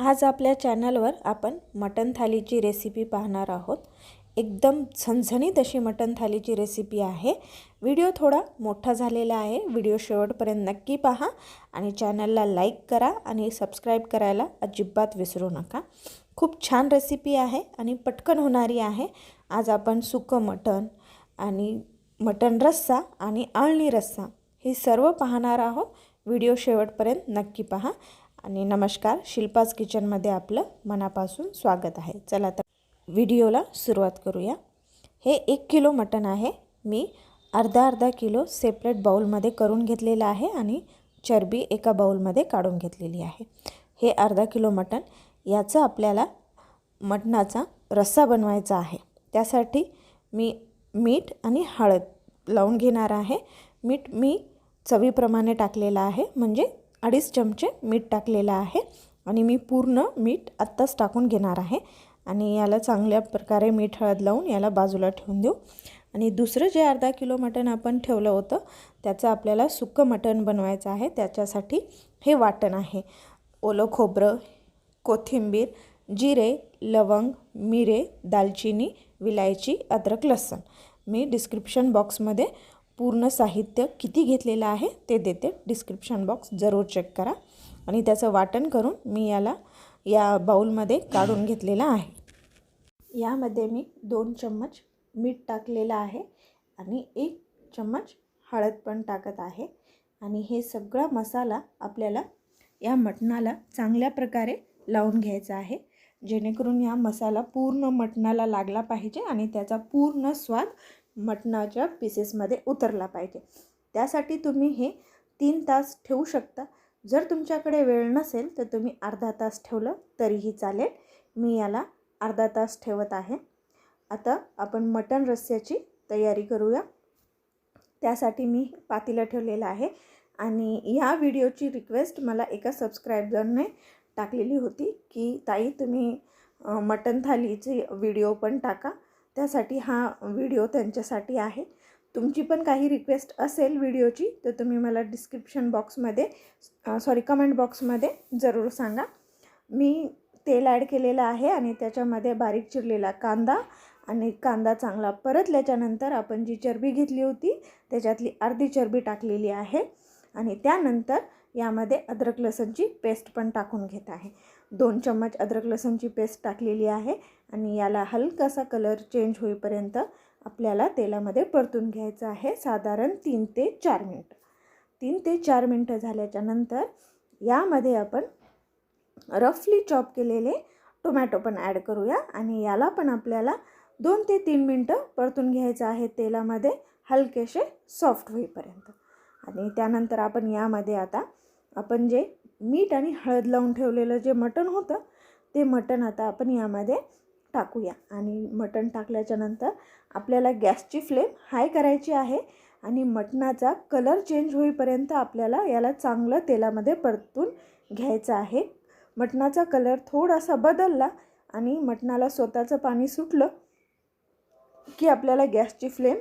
आज आपल्या चॅनलवर आपण मटण थालीची रेसिपी पाहणार आहोत. एकदम झणझणीत अशी मटण थालीची रेसिपी आहे. व्हिडिओ थोडा मोठा झालेला आहे. व्हिडिओ शेवटपर्यंत नक्की पहा आणि चॅनलला लाईक करा आणि सबस्क्राईब करायला अजिबात विसरू नका. खूप छान रेसिपी आहे आणि पटकन होणारी आहे. आज आपण सुकं मटण आणि मटण रस्सा आणि आळणी रस्सा हे सर्व पाहणार आहोत. व्हिडिओ शेवटपर्यंत नक्की पहा. आणि नमस्कार शिल्पाज किचनमध्ये आपलं मनापासून स्वागत आहे. चला तर व्हिडिओला सुरुवात करूया. हे एक किलो मटण आहे. मी अर्धा अर्धा किलो सेपरेट बाऊलमध्ये करून घेतलेलं आहे आणि चरबी एका बाऊलमध्ये काढून घेतलेली आहे. हे अर्धा किलो मटण याचं आपल्याला मटणाचा रस्सा बनवायचा आहे. त्यासाठी मी मीठ आणि हळद लावून घेणार आहे. मीठ मी चवीप्रमाणे टाकलेलं आहे म्हणजे अडीच चमचे मीठ टाकलेलं आहे आणि मी पूर्ण मीठ आत्ताच टाकून घेणार आहे. आणि याला चांगल्या प्रकारे मीठ हळद लावून याला बाजूला ठेवून देऊ. आणि दुसरं जे अर्धा किलो मटण आपण ठेवलं होतं त्याचं आपल्याला सुक्कं मटण बनवायचं आहे. त्याच्यासाठी हे वाटण आहे. ओलं खोबरं कोथिंबीर जिरे लवंग मिरे दालचिनी विलायची अद्रक लसण. मी डिस्क्रिप्शन बॉक्समध्ये पूर्ण साहित्य किती घेतलेलं आहे ते देते. डिस्क्रिप्शन बॉक्स जरूर चेक करा. आणि त्याचं वाटण करून मी याला या बाऊलमध्ये काढून घेतलेलं आहे. यामध्ये मी दोन चम्मच मीठ टाकलेलं आहे आणि एक चम्मच हळद पण टाकत आहे. आणि हे सगळा मसाला आपल्याला या मटणाला चांगल्या प्रकारे लावून घ्यायचा आहे. जेणेकरून या मसाला पूर्ण मटणाला लागला पाहिजे आणि त्याचा पूर्ण स्वाद मटणाच्या पीसेसमध्ये उतरला पाहिजे. त्यासाठी तुम्ही हे तीन तास ठेवू शकता. जर तुमच्याकडे वेळ नसेल तर तुम्ही अर्धा तास ठेवलं तरीही चालेल. मी याला अर्धा तास ठेवत आहे. आता आपण मटण रस्स्याची तयारी करूया. त्यासाठी मी पातीला ठेवलेलं आहे. आणि ह्या व्हिडिओची रिक्वेस्ट मला एका सबस्क्रायबरने टाकलेली होती की ताई तुम्ही मटण थालीचे व्हिडिओ पण टाका. त्यासाठी हा व्हिडिओ त्यांच्यासाठी आहे. तुमची पण काही रिक्वेस्ट असेल व्हिडिओची तर तुम्ही मला डिस्क्रिप्शन बॉक्समध्ये सॉरी कमेंट बॉक्समध्ये जरूर सांगा. मी तेल ॲड केलेलं आहे आणि त्याच्यामध्ये बारीक चिरलेला कांदा आणि कांदा चांगला परतल्याच्यानंतर आपण जी चरबी घेतली होती त्याच्यातली अर्धी चरबी टाकलेली आहे. आणि त्यानंतर यामध्ये अद्रक लसणची पेस्ट पण टाकून घेत आहे. दोन चम्मच अद्रक लसणची पेस्ट टाकलेली आहे आणि याला हलकासा कलर चेंज होईपर्यंत आपल्याला तेलामध्ये परतून घ्यायचं आहे साधारण तीन ते चार मिनटं. तीन ते चार मिनटं झाल्याच्यानंतर यामध्ये आपण रफली चॉप केलेले टोमॅटो पण ॲड करूया आणि याला पण आपल्याला दोन ते तीन मिनटं परतून घ्यायचं आहे तेलामध्ये हलकेसे सॉफ्ट होईपर्यंत. आणि त्यानंतर आपण यामध्ये आता आपण जे मीठ आणि हळद लावून ठेवलेलं जे मटण होतं ते मटण आता आपण यामध्ये टाकूया. आणि मटण टाकल्याच्यानंतर आपल्याला गॅसची फ्लेम हाय करायची आहे आणि मटणाचा कलर चेंज होईपर्यंत आपल्याला याला चांगलं तेलामध्ये परतून घ्यायचं आहे. मटणाचा कलर थोडासा बदलला आणि मटणाला स्वतःचं पाणी सुटलं की आपल्याला गॅसची फ्लेम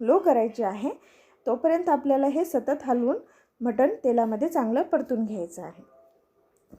लो करायची आहे. तोपर्यंत आपल्याला हे सतत हलवून मटण तेलामध्ये चांगलं परतून घ्यायचं आहे.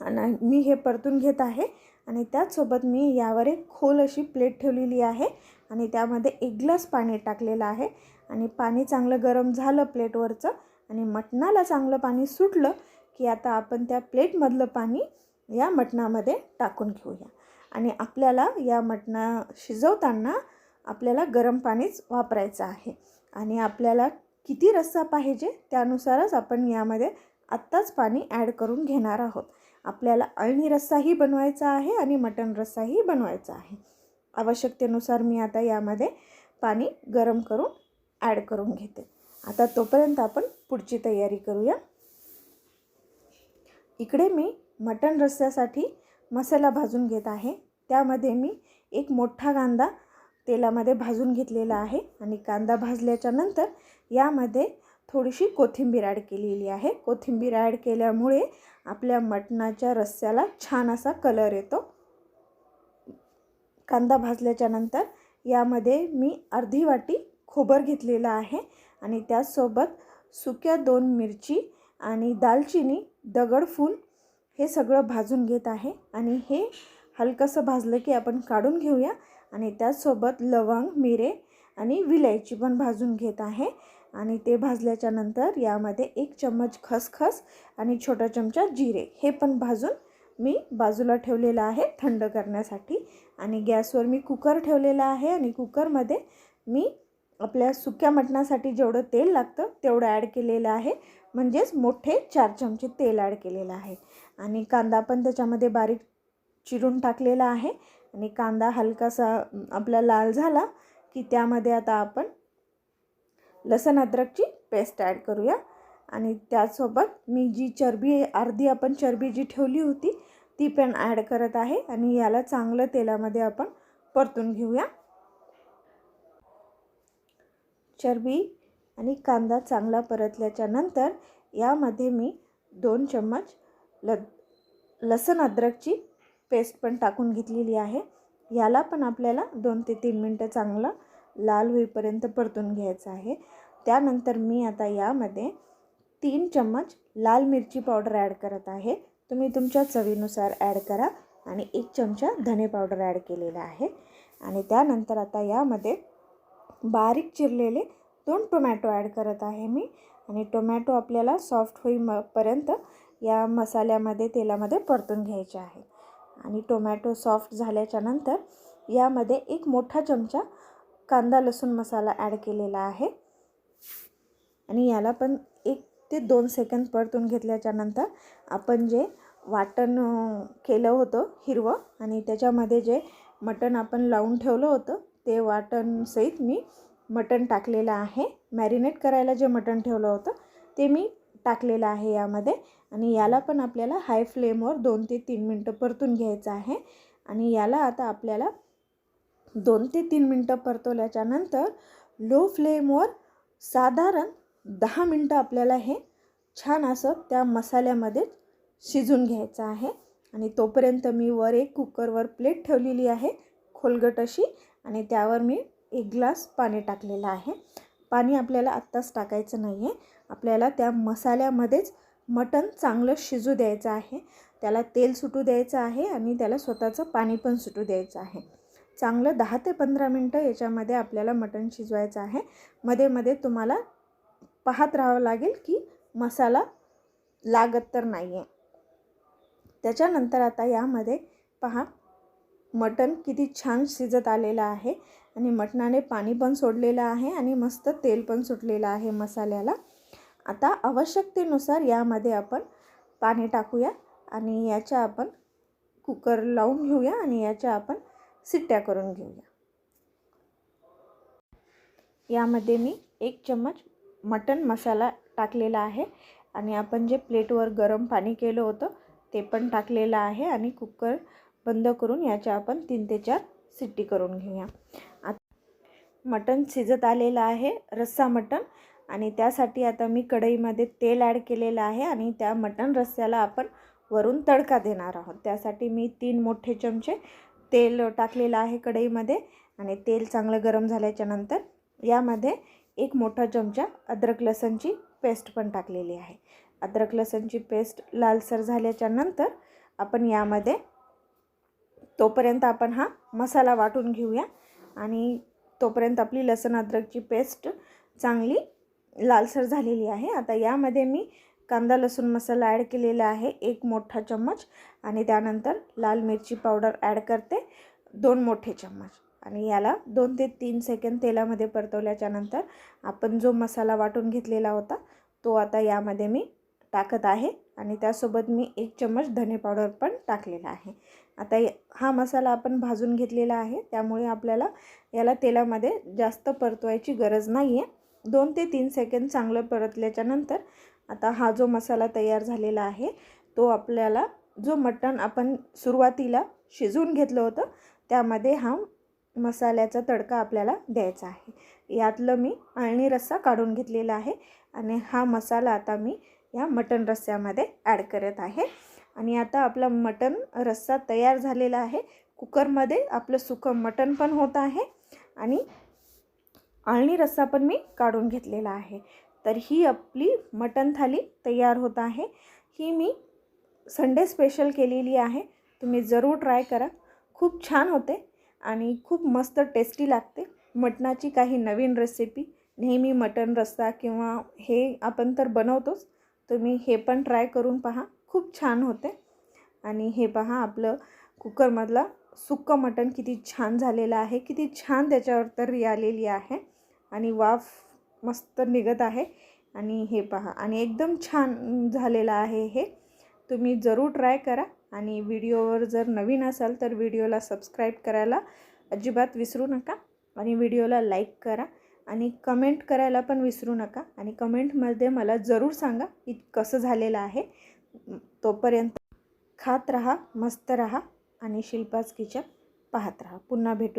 आणि मी हे परतून घेत आहे आणि त्याचसोबत मी यावर एक खोल अशी प्लेट ठेवलेली आहे आणि त्यामध्ये एक ग्लास पाणी टाकलेलं आहे. आणि पाणी चांगलं गरम झालं प्लेटवरचं आणि मटणाला चांगलं पाणी सुटलं की आता आपण त्या प्लेटमधलं पाणी या मटणामध्ये टाकून घेऊया. आणि आपल्याला या मटणा शिजवताना आपल्याला गरम पाणीच वापरायचं आहे. आणि आपल्याला किती रस्सा पाहिजे त्यानुसारच आपण यामध्ये आत्ताच पाणी ॲड करून घेणार आहोत. आपल्याला अळणी रस्साही बनवायचा आहे आणि मटण रस्साही बनवायचा आहे. आवश्यकतेनुसार मी आता यामध्ये पाणी गरम करून ॲड करून घेते. आता तोपर्यंत आपण पुढची तयारी करूया. इकडे मी मटण रस्स्यासाठी मसाला भाजून घेत आहे. त्यामध्ये मी एक मोठा कांदा तेलामध्ये भाजून घेतलेला आहे आणि कांदा भाजल्याच्या नंतर यामध्ये थोडीशी कोथिंबीर ॲड केलेली आहे. कोथिंबीर ॲड केल्यामुळे आपल्या मटणाच्या रस्स्याला छान असा कलर येतो. कांदा भाजल्याच्या नंतर यामध्ये मी अर्धी वाटी खोबर घेतलेलं आहे आणि त्याचसोबत सुक्या दोन मिरची आणि दालचिनी दगडफूल हे सगळं भाजून घेत आहे. आणि हे हलकंसं भाजलं की आपण काढून घेऊया. आणि त्याचसोबत लवंग मिरे आणि विलायची पण भाजून घेत आहे. आणि ते भाजल्याच्या नंतर यामध्ये एक चम्मच खसखस आणि छोटा चमचा जिरे हे पण भाजून मी बाजूला ठेवलेलं आहे थंड करण्यासाठी. आणि गॅसवर मी कुकर ठेवलेला आहे आणि कुकरमध्ये मी आपल्या सुक्या मटणासाठी जेवढं तेल लागतं तेवढं ॲड केलेलं आहे. म्हणजेच मोठे चार चमचे तेल ॲड केलेलं आहे. आणि कांदा पण त्याच्यामध्ये बारीक चिरून टाकलेला आहे. आणि कांदा हलकासा आपला लाल झाला की त्यामध्ये आता आपण लसण अद्रकची पेस्ट ॲड करूया. आणि त्यासोबत मी जी चरबी अर्धी आपण चरबी जी ठेवली होती ती पण ॲड करत आहे. आणि याला चांगलं तेलामध्ये आपण परतून घेऊया. चरबी आणि कांदा चांगला परतल्याच्या नंतर यामध्ये मी दोन चम्मच ल लसण अद्रकची पेस्ट पण टाकून घेतलेली आहे. याला पण आपल्याला दोन ते तीन मिनटं चांगलं लाल होईपर्यंत परतून घ्यायचं आहे. त्यानंतर मी आता यामध्ये तीन चम्मच लाल मिरची पावडर ॲड करत आहे. तुम्ही तुमच्या चवीनुसार ॲड करा आणि एक चमचा धने पावडर ॲड केलेला आहे. आणि त्यानंतर आता यामध्ये बारीक चिरलेले दोन टोमॅटो ॲड करत आहे मी. आणि टोमॅटो आपल्याला सॉफ्ट होईपर्यंत या मसाल्यामध्ये तेलामध्ये परतून घ्यायचे आहे. आणि टोमॅटो सॉफ्ट झाल्याच्यानंतर यामध्ये एक मोठा चमचा कांदा लसूण मसाला ॲड केलेला आहे. आणि याला पण एक ते दोन सेकंद परतून घेतल्याच्या नंतर आपण जे वाटण केलं होतं हिरवं आणि त्याच्यामध्ये जे मटण आपण लावून ठेवलं होतं ते वाटणसहित मी मटण टाकलेलं आहे. मॅरिनेट करायला जे मटण ठेवलं होतं ते मी टाकलेलं आहे यामध्ये. आणि याला पण आपल्याला हाय फ्लेमवर दोन ते तीन मिनटं परतून घ्यायचं आहे. आणि याला आता आपल्याला दोन ते तीन मिनटं परतवल्याच्या नंतर लो फ्लेमवर साधारण दहा मिनटं आपल्याला हे छान असं त्या मसाल्यामध्ये शिजून घ्यायचं आहे. आणि तोपर्यंत मी वर एक कुकरवर प्लेट ठेवलेली आहे खोलगट अशी. आणि त्यावर मी एक ग्लास पाणी टाकलेलं आहे. पाणी आपल्याला आत्ताच टाकायचं नाही आहे आपल्याला त्या मसाल्यामध्येच मटण चांगलं शिजू द्यायचं आहे. त्याला तेल सुटू द्यायचं आहे आणि त्याला स्वतःचं पाणी पण सुटू द्यायचं आहे. चांगलं दहा ते पंधरा मिनटं याच्यामध्ये आपल्याला मटण शिजवायचं आहे. मध्ये मध्ये तुम्हाला पाहत राहावं लागेल की मसाला लागत तर नाही आहे त्याच्यानंतर आता यामध्ये पहा मटण किती छान शिजत आलेलं आहे आणि मटणाने पाणी पण सोडलेलं आहे आणि मस्त तेल पण सुटलेलं आहे मसाल्याला. आता आवश्यकतेनुसार यामध्ये आपण पाणी टाकूया आणि याच्या आपण कुकर लावून घेऊया आणि याच्या आपण सिट्ट्या करून घेऊया. यामध्ये मी एक चम्मच मटन मसाला टाकलेला आहे आणि आपण जे प्लेटवर गरम पाणी केलं होतं ते पण टाकलेलं आहे आणि कुकर बंद करून याच्या आपण तीन ते चार सिट्टी करून घेऊया. आता मटण शिजत आलेलं आहे रस्सा मटण आणि त्यासाठी आता मी कढईमध्ये तेल ॲड केलेलं आहे आणि त्या मटण रस्स्याला आपण वरून तडका देणार आहोत. त्यासाठी मी तीन मोठे चमचे तेल टाकलेलं आहे कढईमध्ये आणि तेल चांगलं गरम झाल्याच्यानंतर यामध्ये एक मोठा चमचा अद्रक लसणची पेस्ट पण टाकलेली आहे. अद्रक लसणची पेस्ट लालसर झाल्याच्यानंतर आपण यामध्ये तोपर्यंत आपण हा मसाला वाटून घेऊया आणि तोपर्यंत आपली लसण अद्रकची पेस्ट चांगली लालसर झालेली आहे. आता यामध्ये मी कांदा लसूण मसाला ॲड केलेला आहे. एक मोठा चम्मच आणि त्यानंतर लाल मिरची पावडर ॲड करते. दोन मोठे चम्मच. आणि याला दोन ते तीन सेकंद तेलामध्ये परतवल्याच्या नंतर आपण जो मसाला वाटून घेतलेला होता तो आता यामध्ये मी टाकत आहे. आणि त्यासोबत मी एक चम्मच धने पावडर पण टाकलेला आहे. आता हा मसाला आपण भाजून घेतलेला आहे. त्यामुळे आपल्याला याला तेलामध्ये जास्त परतवायची गरज नाही आहे दोन ते तीन सेकंद चांगलं परतल्याच्या नंतर आता हा जो मसाला तयार झालेला आहे तो आपल्याला जो मटण आपण सुरुवातीला शिजवून घेतलं होतं त्यामध्ये हा मसाल्याचा तडका आपल्याला द्यायचा आहे. यातलं मी अळणी रस्सा काढून घेतलेला आहे आणि हा मसाला आता मी या मटण रस्स्यामध्ये ॲड करत आहे. आणि आता आपला मटण रस्सा तयार झालेला आहे. कुकरमध्ये आपलं सुकं मटण पण होत आहे आणि आळणी रस्सा पण मी काढून घेतलेला आहे. तर ही आपली मटण थाली तयार होत आहे. ही मी संडे स्पेशल केलेली आहे. तुम्ही जरूर ट्राय करा. खूप छान होते आणि खूप मस्त टेस्टी लागते. मटणाची काही नवीन रेसिपी नेहमी मटण रस्सा किंवा हे आपण तर बनवतोच तुम्ही हे पण ट्राय करून पहा. खूप छान होते. आणि हे पहा आपलं कुकरमधलं सुक्कं मटण किती छान झालेलं आहे. किती छान त्याच्यावर तर्री आलेली आहे. आणि वाफ मस्त निघत आहे. आणि हे पहा आणि एकदम छान झालेलं आहे हे. तुम्ही जरूर ट्राय करा आणि व्हिडिओवर जर नवीन असाल तर व्हिडिओला सबस्क्राईब करायला अजिबात विसरू नका आणि व्हिडिओला लाईक करा आणि कमेंट करायला पण विसरू नका आणि कमेंटमध्ये मला जरूर सांगा की कसं झालेलं आहे. तोपर्यंत खात रहा मस्त रहा आणि शिल्पाच किचन पाहत रहा. पुन्हा भेटू.